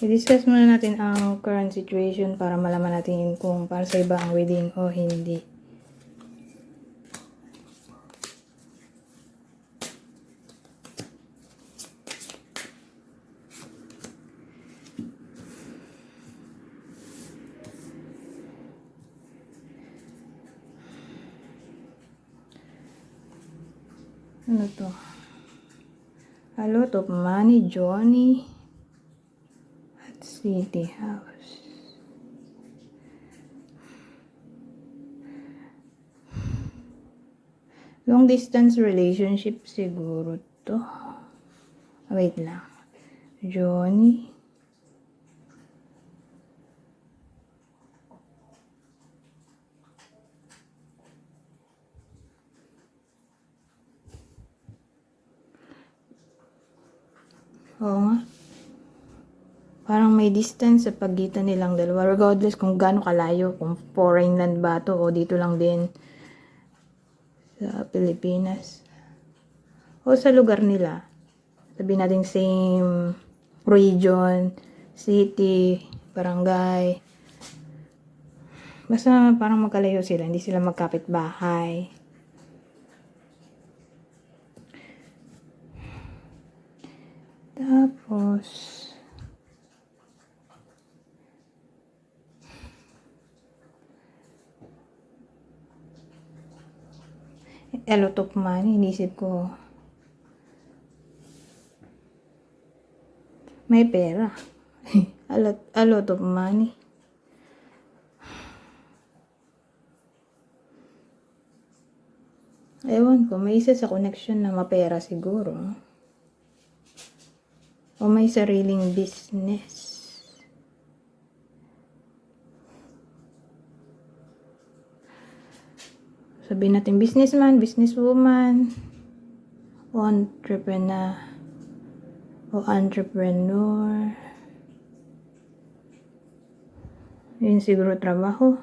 I-discuss muna natin ang current situation para malaman natin kung para sa iba ang wedding o hindi. Ano to? A lot money, Johnny. City House. Long distance relationship siguro to. Wait lang. Johnny. Oo nga. Parang may distance sa pagitan nilang dalawa. Regardless kung gaano kalayo. Kung foreign land ba to o dito lang din sa Pilipinas. O sa lugar nila. Sabi natin same region, city, barangay. Basta parang magkalayo sila. Hindi sila magkapit bahay. Tapos, a lot of money, inisip ko, may pera. a, lot, a lot of money. Ewan ko, may isa sa connection na mapera siguro. O may sariling business. Sabihin natin businessman, businesswoman, entrepreneur, o entrepreneur. Yun siguro trabaho.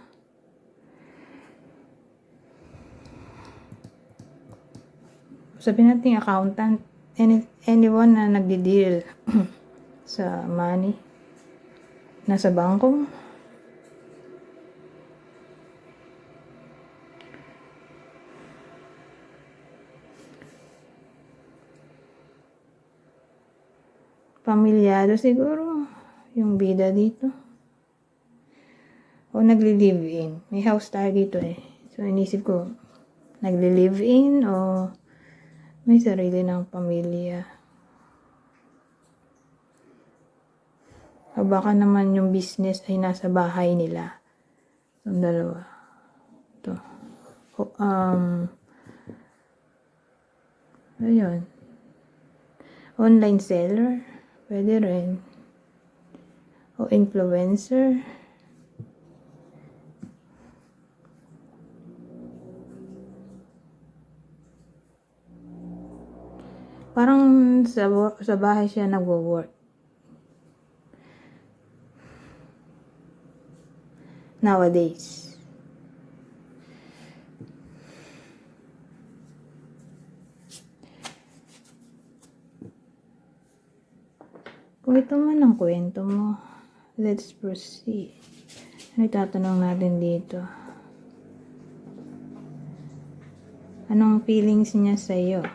Sabihin natin accountant, any, anyone na nagdi-deal sa money, nasa bangko, pamilyado siguro yung bida dito. O nagli-live-in. May house tayo dito eh. So, inisip ko, nagli-live-in o may sarili ng pamilya. O baka naman yung business ay nasa bahay nila. Itong dalawa. Ito. O, um, ayun. Online seller. Pwede rin. O influencer. Parang sa, sa bahay siya nagwo-work. Nowadays. Kung ito man ang kwento mo, let's proceed. Ano itatanong natin dito? Anong feelings niya sa'yo?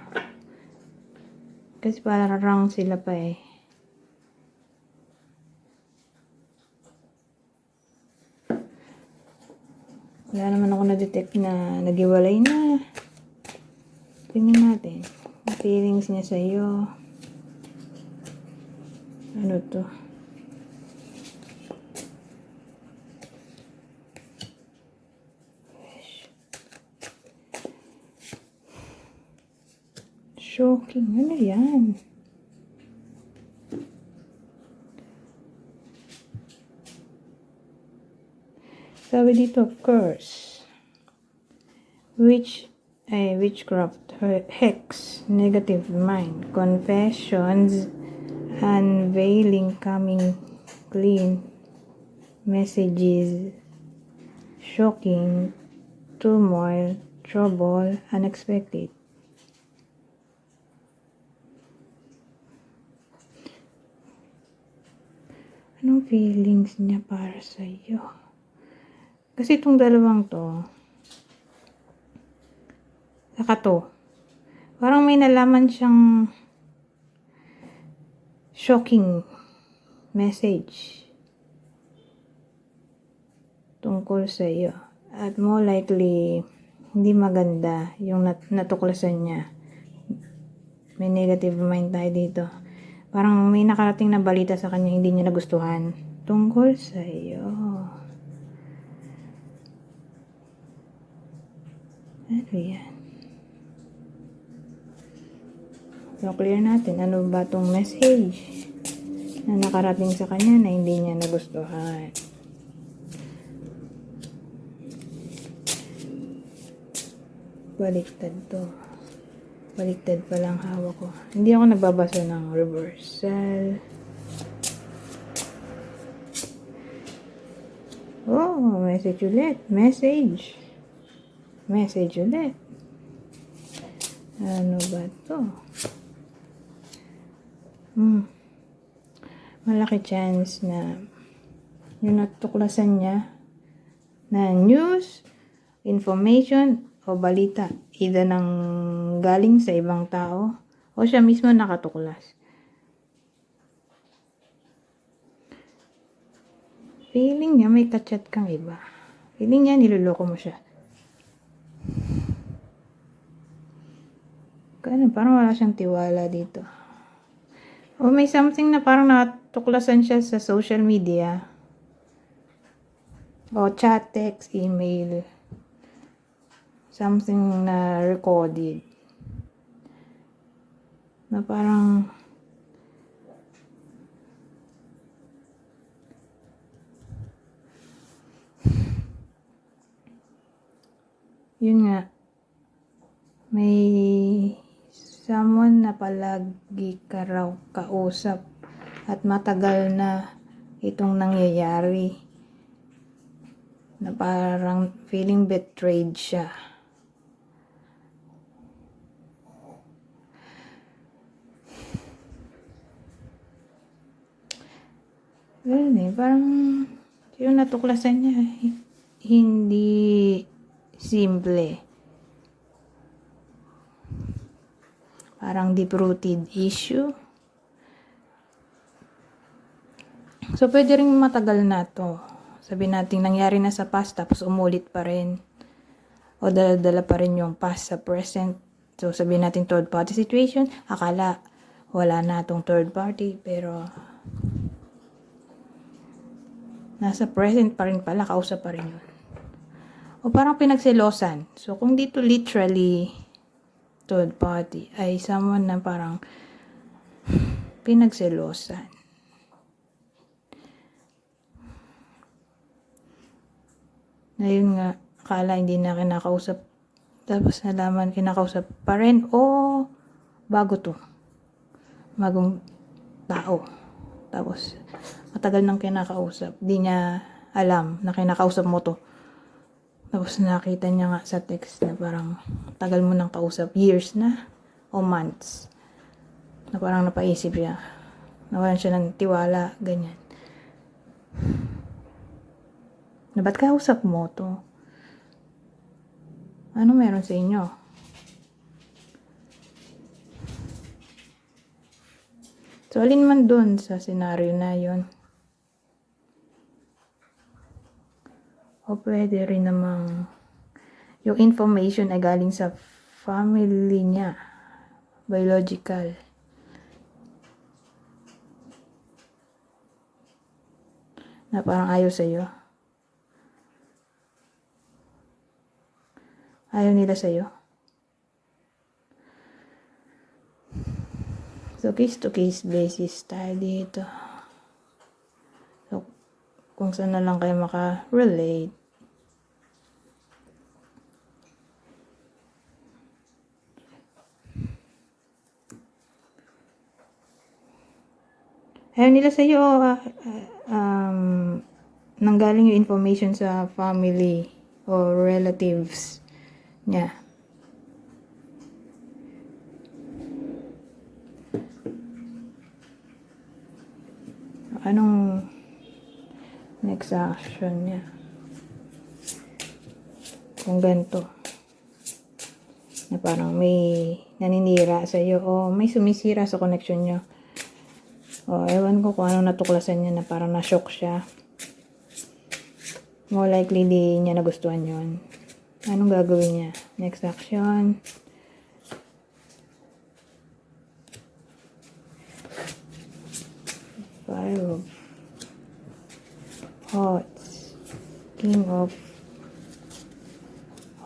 Kasi parang sila pa eh. Wala naman ako na-detect na nagiwalay na. Tingnan natin. Ang feelings niya sa'yo. Ano to? Shocking. Ano yan? Sabi dito, curse. Which, eh, witchcraft, he- hex, negative mind, confessions, unveiling, coming clean, messages, shocking, turmoil, trouble, unexpected. Anong feelings niya para sa iyo? Kasi itong dalawang to, saka to, parang may nalaman siyang shocking message tungkol sa iyo. At more likely, hindi maganda yung nat- natuklasan niya. May negative mind tayo dito. Parang may nakarating na balita sa kanya hindi niya nagustuhan tungkol sa iyo. Ano yan? So, clear natin. Ano ba tong message na nakarating sa kanya na hindi niya nagustuhan? Baliktad to. Baliktad pa lang hawak ko. Hindi ako nagbabasa ng reversal. Oh, message ulit. Message. Message ulit. Ano ba to? Hmm. Malaki chance na yung natuklasan niya na news, information, o balita. Either ng galing sa ibang tao o siya mismo nakatuklas. Feeling niya may kachat kang iba. Feeling niya niloloko mo siya. Kano, parang wala siyang tiwala dito. O may something na parang natuklasan siya sa social media. O chat, text, email. Something na recorded. Na parang yun nga may someone na palagi ka raw kausap at matagal na itong nangyayari na parang feeling betrayed siya. Ganun eh, parang yung natuklasan niya, hi- hindi simple. Parang deep-rooted issue. So, pwede rin matagal na to. Sabi natin, nangyari na sa past, tapos umulit pa rin. O dala-dala pa rin yung past sa present. So, sabi natin third party situation. Akala wala na tong third party, pero nasa present pa rin pala, kausap pa rin yun. O parang pinagselosan. So, kung dito literally third party, ay someone na parang pinagselosan. Ngayon nga, akala hindi na kinakausap. Tapos nalaman kinakausap pa rin. O, bago to. Bagong tao. Tapos, matagal nang kinakausap. Di niya alam na kinakausap mo to. Tapos nakita niya nga sa text na parang tagal mo nang kausap. Years na. O months. Na parang napaisip siya. Nawalan siya ng tiwala. Ganyan. Na ba't kausap mo to? Ano meron sa inyo? So, alin man dun sa senaryo na yon O pwede rin namang yung information ay galing sa family niya. Biological. Na parang ayaw sa'yo. Ayaw nila sa'yo. So, case to case basis tayo dito. Kung saan na lang kayo maka-relate. Ayaw nila sa'yo, ah, ah, um, nanggaling yung information sa family or relatives niya. Anong next action niya. Kung ganito. Na parang may naninira sa iyo o may sumisira sa connection niyo. O ewan ko kung ano natuklasan niya na parang na-shock siya. More likely di niya nagustuhan yon. Anong gagawin niya? Next action. Five Hearts. King of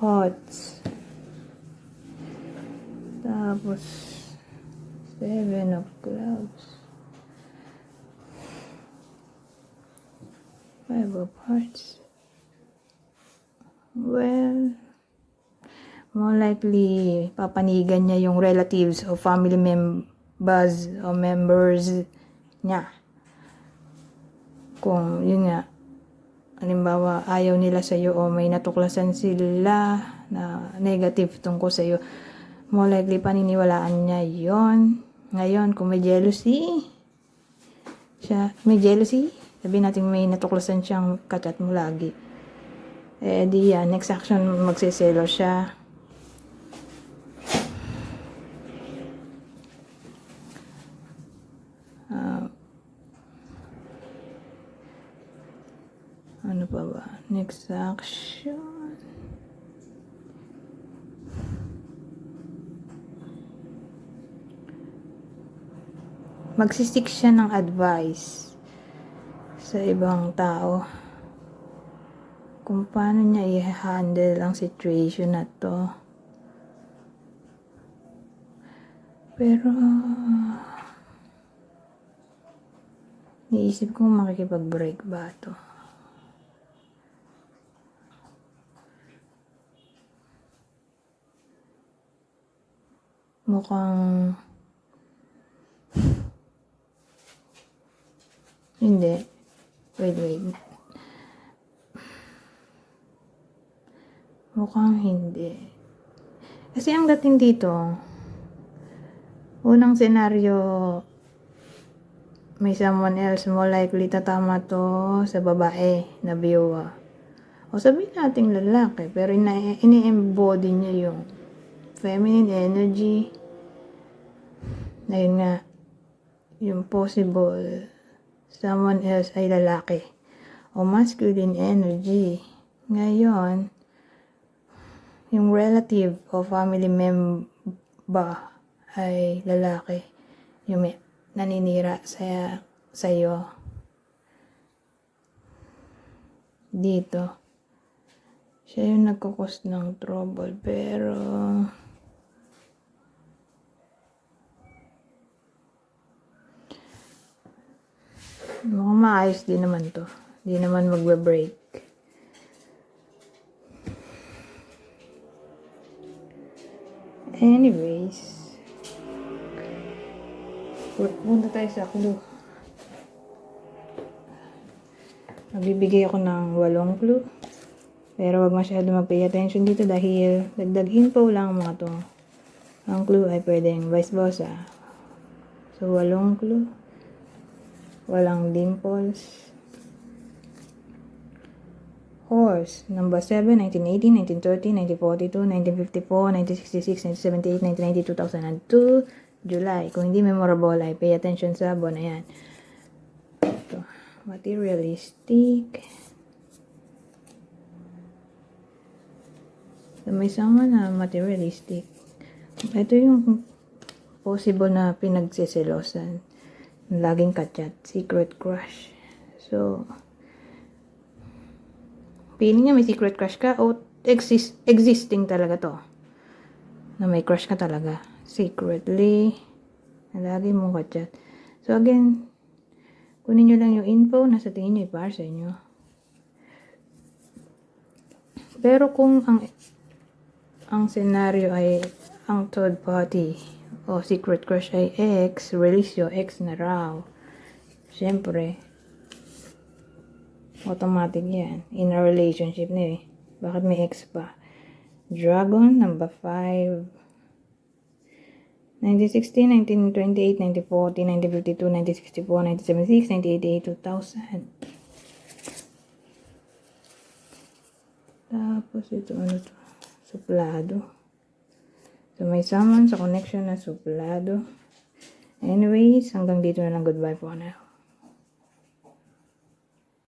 Hearts. Tapos, Seven of Clubs. Five of Hearts. Well, more likely, papanigan niya yung relatives o family members o members niya. Kung, yun nga, halimbawa, ayaw nila sa'yo o may natuklasan sila na negative tungkol sa'yo, more likely paniniwalaan niya yon Ngayon, kung may jealousy, siya, may jealousy, sabi natin may natuklasan siyang kachat mo lagi. Eh, di yan, next action, magsiselo siya. Ano pa ba? Next action. Magsisik siya ng advice sa ibang tao kung paano niya i-handle ang situation na to. Pero, niisip ko makikipag-break ba to. Mukhang hindi. Wait, wait. Mukhang hindi. Kasi ang dating dito, unang senaryo, may someone else more likely tatama to sa babae na biyowa. O sabihin natin lalaki, pero ini-embody niya yung feminine energy. Na yun nga, yung possible someone else ay lalaki. O masculine energy. Ngayon, yung relative o family member ay lalaki. Yung may naninira sa sa'yo. Dito. Siya yung nagkukos ng trouble. Pero, mukhang maayos din naman to. Di naman magbe-break. Anyways, punta tayo sa clue. Magbibigay ako ng walong clue. Pero wag masyado mag-pay attention dito dahil dagdag info lang mga to. Ang clue ay pwedeng vice versa. So, walong clue. Walang dimples. Horse, number 7, 1918, 1930, 1942, 1954, 1966, 1978, 1990, 2002, July. Kung hindi memorable ay pay attention sa buwan na yan. Ito, materialistic. So, may sama na materialistic. Ito yung possible na pinagsiselosan. Laging kachat. Secret crush. So, feeling niya may secret crush ka o exist, existing talaga to. Na may crush ka talaga. Secretly. Na lagi mong kachat. So, again, kunin nyo lang yung info na sa tingin nyo i-par sa inyo. Pero kung ang ang senaryo ay ang third party o secret crush ay release your ex na raw. Siyempre, automatic yan. In a relationship na eh. Bakit may ex pa? Dragon, number 5. 1960, 1928, 1940, 1952, 1964, 1976, 1988, 2000. Tapos ito ano to? Suplado. So may summon sa connection na suplado. Anyways, hanggang dito na lang. Goodbye po na.